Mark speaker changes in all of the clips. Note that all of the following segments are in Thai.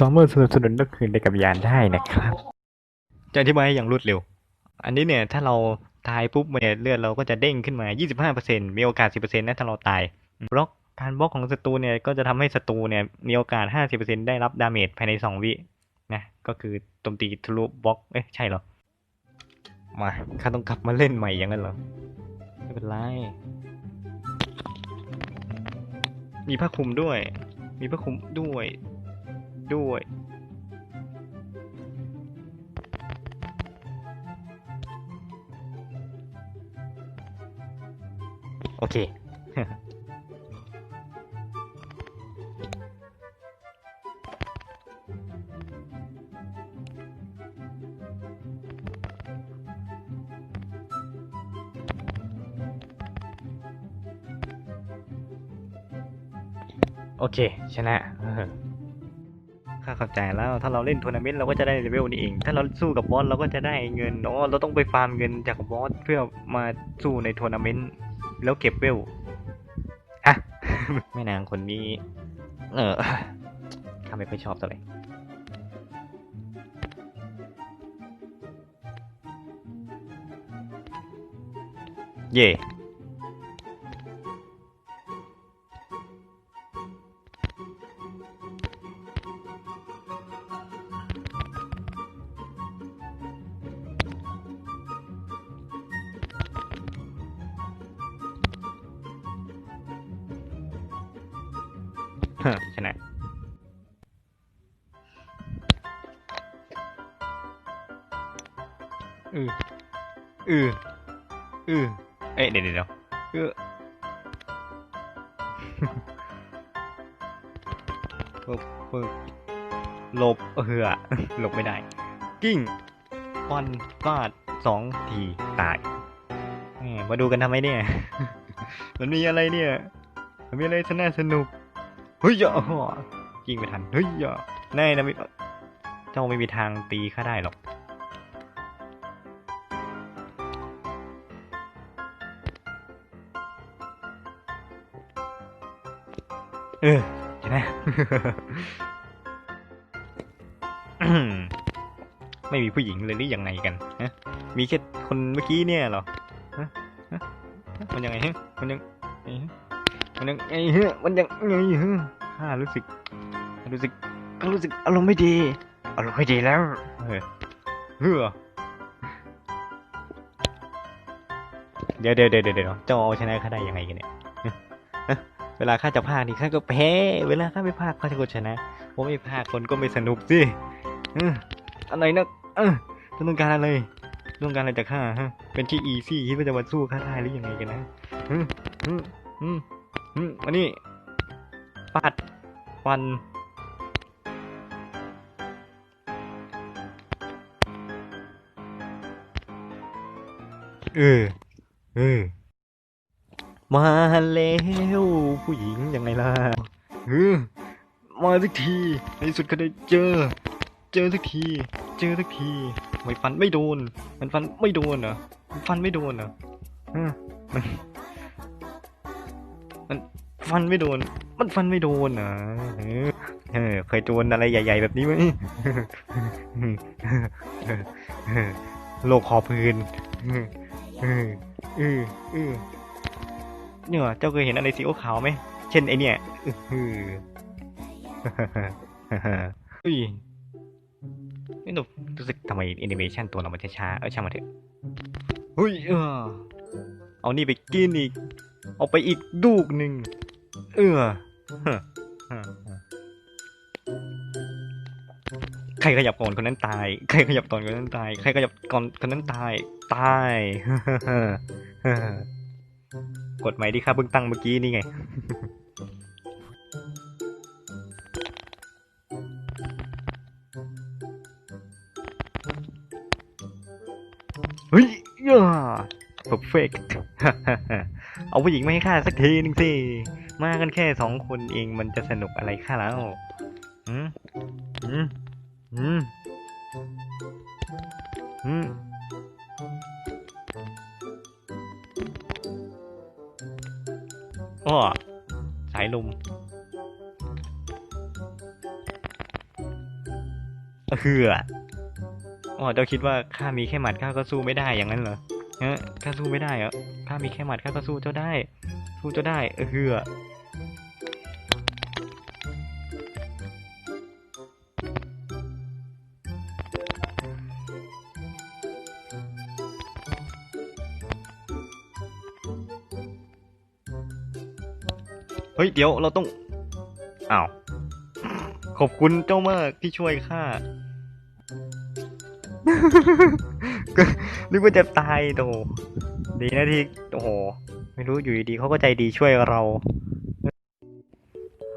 Speaker 1: สามารถสนับสนุนนักคืนในกับยานได้นะครับจะอธิบายอย่างรวดเร็ว อันนี้เนี่ยถ้าเราตายปุ๊บเนี่ยเลือดเราก็จะเด้งขึ้นมา 25%มีโอกาส 10%นะถ้าเราตายบล็อกการบล็อกของศัตรูเนี่ยก็จะทำให้ศัตรูเนี่ยมีโอกาส 50%ได้รับดาเมจภายใน 2 วินะก็คือโจมตีทะลุบล็อกเอ๊ะใช่เหรอ มาข้าต้องกลับมาเล่นใหม่อย่างนั้นเหรอ ไม่เป็นไร มีผ้าคลุมด้วย มีผ้าคลุมด้วย ด้วย โอเค โอเค ชนะ ข้าเข้าใจแล้ว ถ้าเราเล่นทัวร์นาเมนต์เราก็จะได้เลเวลนี้เอง ถ้าเราสู้กับบอสเราก็จะได้เงินอ๋อเราต้องไปฟาร์มเงินจากบอสเพื่อมาสู้ในทัวร์นาเมนต์แล้วเก็บเวลฮะแม่นางคนนี้ เออข้าไม่ค่อยชอบเท่าไหร่เย่ ชนะอืออืออือเอ้ยเดี๋ยวเดี๋ยวเดี๋ยวเออปึ๊บปึ๊บหลบเออหลบไม่ได้ กิ้งฟันฟาดสองทีตายแหมมาดูกันทำไมเนี่ย มันมีอะไรเนี่ย มันมีอะไรสน่าสนุก เฮ้ยอย่ายิงไม่ทัน เฮ้ยอย่าแน่นะไม่เจ้าไม่มีทางตีข้าได้หรอก เออชนะไม่มีผู้หญิงเลยหรือยังไงกันฮะมีแค่คนเมื่อกี้เนี่ยเหรอฮะฮะฮะมันยังไงฮะมันยังไงฮะ มันยังไงฮะมันยังไงฮะข้ารู้สึก รู้สึกข้ารู้สึกอารมณ์ไม่ดี อารมณ์ไม่ดีแล้วเออเฮ้อเดี๋ยวเดี๋ยวเดี๋ยวเดี๋ยวเจ้าเอาชนะข้าได้ยังไงกันเนี่ยเวลาข้าจะพากนี่ข้าก็แพ้ เวลาข้าไม่พากข้าจะก็ชนะผมไม่พากคนก็ไม่สนุกสิอะไรนะเออจะต้องการอะไรต้องการอะไรจากข้าฮะ เป็นที่อีซี่คิดว่าจะมาสู้ข้าได้หรือยังไงกันนะอืมอืมอืม อืมมานี่ฟาดฟัน เออ เออ มาแล้วผู้หญิงยังไงล่ะเออมาสักที ในที่สุดก็ได้เจอ เจอสักที เจอสักทีไม่ฟันไม่โดน มันฟันไม่โดนเหรอมันฟันไม่โดนเหรอเออมัน มันฟันไม่โดน มันฟันไม่โดนเหรอเออเออเคยโดนอะไรใหญ่ ๆ แบบนี้ไหมโลกคอพื้นเออเออเออเนี่ยเจ้าเคยเห็นอะไรสีขาวไหม เช่นไอเนี่ยเอออุ้ยไม่รู้รู้สึกทำไมแอนิเมชันตัวเรามันช้าๆเออช่างมาเถอะเฮ้ยเออ เอานี่ไปกินอีก เอาไปอีกลูกหนึ่งเออใครขยับก่อนคนนั้นตาย ใครขยับก่อนคนนั้นตาย ใครขยับก่อนคนนั้นตาย ตาย กดใหม่ที่ข้าเพิ่งตั้งเมื่อกี้นี่ไง เฮ้ย ย่า perfect เอาผู้หญิงมาให้ข้าสักทีหนึงสิ มากันแค่สองคนเองมันจะสนุกอะไรข้าแล้วอืมอืมอืมอืมอ้อสายลมเฮืออ๋อเจ้าคิดว่าข้ามีแค่หมัดข้าก็สู้ไม่ได้อย่างนั้นเหรอ เฮ้ข้าสู้ไม่ได้เหรอข้ามีแค่หมัดข้าก็สู้เจ้าได้ สู้เจ้าได้เออเฮือเฮ้ย เดี๋ยวเราต้อง อ้าว ขอบคุณเจ้ามากที่ช่วยข้า ก็นึกว่าจะตายโตดีนะที่โอ้โห ไม่รู้อยู่ดีเขาก็ใจดีช่วยเรา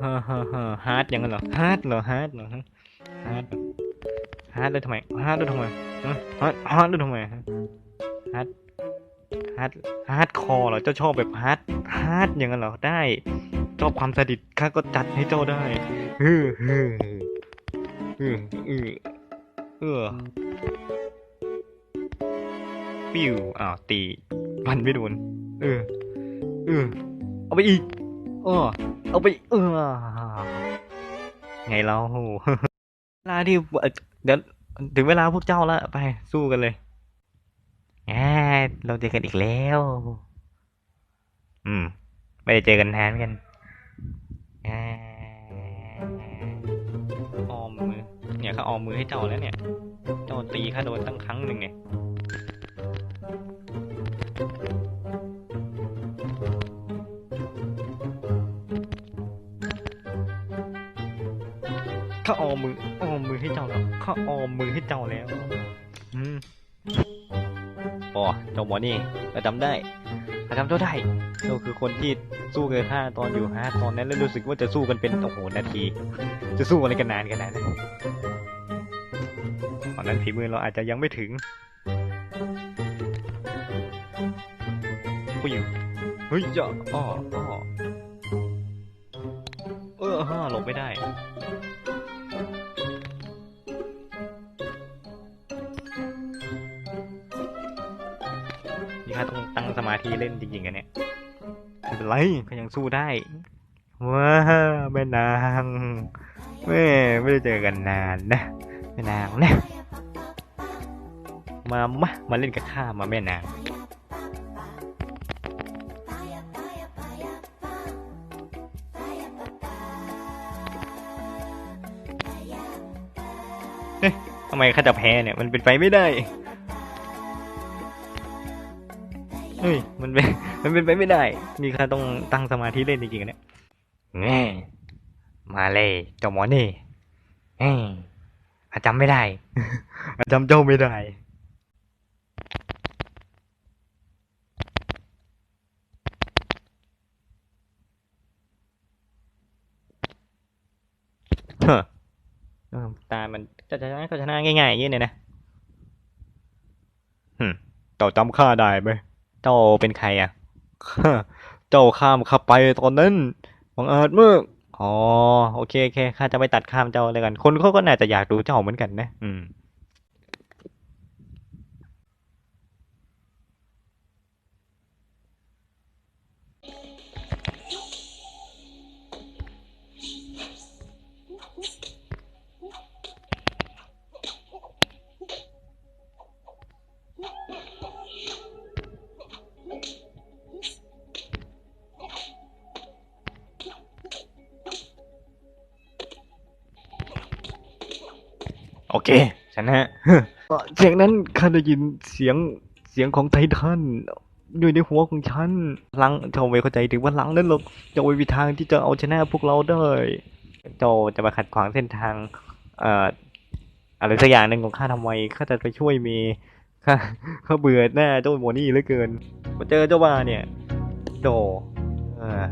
Speaker 1: ฮ่าฮ่าฮ่าฮาร์ดอย่างนั้นเหรอฮาร์ดเหรอฮาร์ดเหรอฮาร์ดฮาร์ดเลยทำไมฮาร์ดเลยทำไมฮาร์ดฮาร์ดเลยทำไมฮาร์ดฮาร์ดฮาร์ดคอเหรอเจ้าชอบแบบฮาร์ดฮาร์ดอย่างนั้นเหรอได้ชอบความสดิตข้าก็จัดให้เจ้าได้เออเออเออเออ ปิวอ้าวตีฟันไม่โดนเออเออเอาไปอีกเออเอาไปเออไงเราเวลาที่เดี๋ยวถึงเวลาพวกเจ้าแล้วไปสู้กันเลยแหมเราเจอกันอีกแล้ว อืม ไม่ได้เจอกันนานเหมือนกันแหมออมมือ เนี่ยเขาออมมือให้เจ้าแล้วเนี่ย เจ้าตีข้าโดนตั้งครั้งหนึ่งเนี่ยข้าออมมือออมมือให้เจ้าแล้วข้าออมมือให้เจ้าแล้ว อืมอ๋อเจ้าหมอนี่เราจำได้เราจำเจ้าได้เจ้าคือคนที่สู้กับข้าตอนอยู่ฮาร์ดตอนนั้นแล้วรู้สึกว่าจะสู้กันเป็นโอ้โหนาที จะสู้อะไรกันนานขนาดนั้นต อนนั้นฝีมือเราอาจจะยังไม่ถึง ผู้หญิงเฮ้ยจะอ้ออ้อเออฮ่าหลบไม่ได้ นี่ข้าต้องตั้งสมาธิเล่นจริงๆกันเนี่ยไม่เป็นไรก็ยังสู้ได้ ว้าแม่นางแม่ไม่ได้เจอกันนานนะแม่นางนะ มามามาเล่นกับข้ามาแม่นางเอ๊ะทำไมข้าจะแพ้เนี่ย มันเป็นไปไม่ได้เฮ้ยมันเป็นมันเป็นไปไม่ได้ นี่ข้าต้องตั้งสมาธิเล่นจริงๆนะเนี่ยแง่มาเลยเจ้าหมอนี่แง่ข้าจำไม่ได้ข้าจำเจ้าไม่ได้ เฮ้อเออ ตา มันจะชนะก็ชนะง่ายๆอย่างนี้เนี่ยนะหึเจ้าจำข้าได้ไหมเจ้าเป็นใครอะ เจ้าข้ามข้าไปตอนนั้นบังเอิญมากอ๋อ โอเคโอเคข้าจะไม่ตัดข้ามเจ้าเลยกัน คนเขาก็น่าจะอยากดูเจ้าเหมือนกันนะ อืม ชนะเสียงนั้นข้าได้ยินเสียงเสียงของไททันอยู่ในหัวของฉันลังเจ้าไม่เข้าใจถึงว่าลังนั้นหรอกเจ้าไม่มีทางที่จะเอาชนะพวกเราได้เจ้าจะมาขัดขวางเส้นทางเอ่ออะไรสักอย่างหนึ่งของข้าทำไมข้าจะไปช่วยเมย์ข้าข้าเบื่อหน้าเจ้าโมนี่เหลือเกินมาเจอเจ้าบ้าเนี่ยโจเออ